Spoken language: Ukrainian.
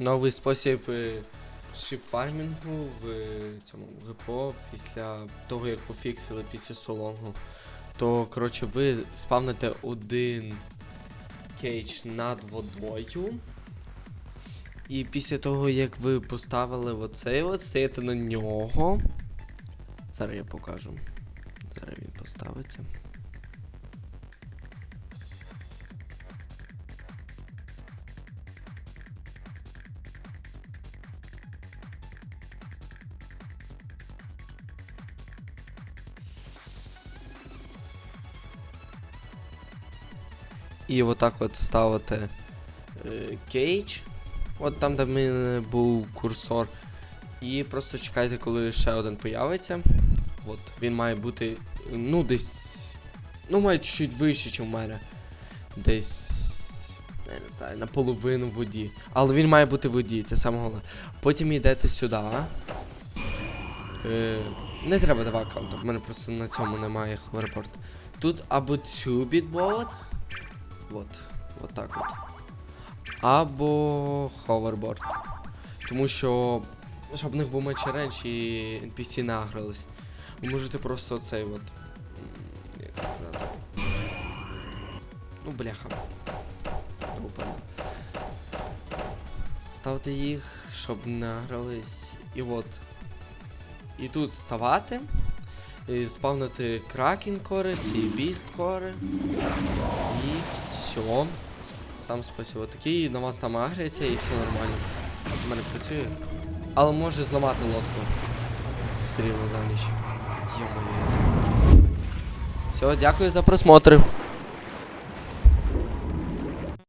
новий спосіб е, шипфармінгу в е, цьому ГПО після того, як пофіксили після солонгу. То, коротше, ви спавните один кейдж над водою. І після того, як ви поставили оцей от, стаєте на нього. Зараз я покажу. Зараз він поставиться. І отак от ставите е, кейдж. От там, де в мене був курсор. І просто чекайте, коли ще один появиться. От, він має бути, ну, десь. Ну, має чуть-чуть вище, ніж у мене. Десь. Я не знаю, наполовину в воді. Але він має бути в воді, це саме головне. Потім йдете сюди. Е, не треба два аккаунта, в мене просто на цьому немає ховерборд. Тут або цю бітбот. От, от так от. Або ховерборд. Тому що. Щоб в них був менше ренч і NPC награлись. Ви можете просто цей от. Як сказати. Ну, бляха. Опа. Ставте їх, щоб награлись. І от. І тут ставати. І спавнити кракен кори, Сібіст біст кори. І все. Сам спасибо. Такий на вас там агриться і все нормально. У мене працює. Але може зламати лодку. Все рівно за ніч. Все, дякую за просмотр.